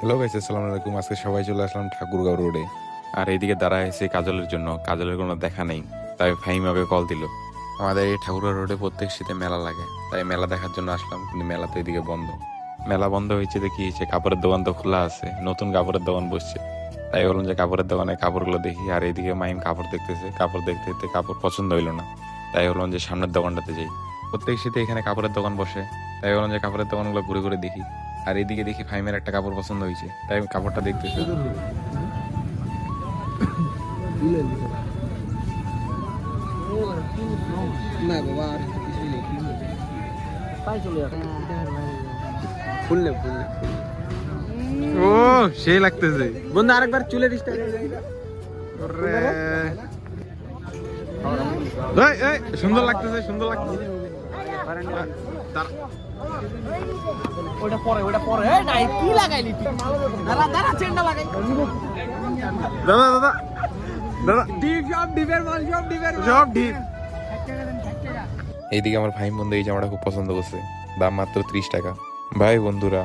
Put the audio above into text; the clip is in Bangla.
হ্যালো গাইস আসসালামু আলাইকুম আজকে সবাই চলে আসলাম ঠাকুরগাঁও রোডে আর এইদিকে দাঁড়ায় আছে কাজলের জন্য। কাজলের কোনো দেখা নেই। তাই ফাহিম কল দিল। আমাদের এই ঠাকুরগাঁও রোডে প্রত্যেক শীতে মেলা লাগে। তাই মেলা দেখার জন্য আসলাম, কিন্তু মেলা তো এদিকে বন্ধ। মেলা বন্ধ হয়েছে দেখি হয়েছে কাপড়ের দোকান তো খোলা আছে। নতুন কাপড়ের দোকান বসছে। তাই বললাম যে কাপড়ের দোকানে কাপড়গুলো দেখি। আর এইদিকে মাইম কাপড় দেখতেছে। কাপড় দেখতে দেখতে কাপড় পছন্দ হইল না। তাই বললাম যে সামনের দোকানটাতে যাই। প্রত্যেক শীতে এখানে কাপড়ের দোকান বসে। তাই বললাম যে কাপড়ের দোকানগুলো ঘুরে ঘুরে দেখি। আর এদিকে দেখি ফাইমের একটা কাপড় পছন্দ হয়েছে। তাই আমি কাপড়টা দেখতেছি। না বাবা আর কিছু নেই তাই চলে ফুললে ফুললে ও সেই লাগতেছে। বন্ধু আরেকবার চুলের স্টাইল সুন্দর লাগতেছে সুন্দর লাগতেছে। ওটা পরে ওটা পরে। নাই কি লাগাইলি তুই? দাঁড়া দাঁড়া চেনটা লাগাই। দাদা দাদা। দাদা। ডিপ সব ডিপের মাল সব ডিপের সব ঠিক এইদিকে আমার ভাই বন্ধু এই জামাটা খুব পছন্দ করছে। দাম মাত্র ত্রিশ টাকা। ভাই বন্ধুরা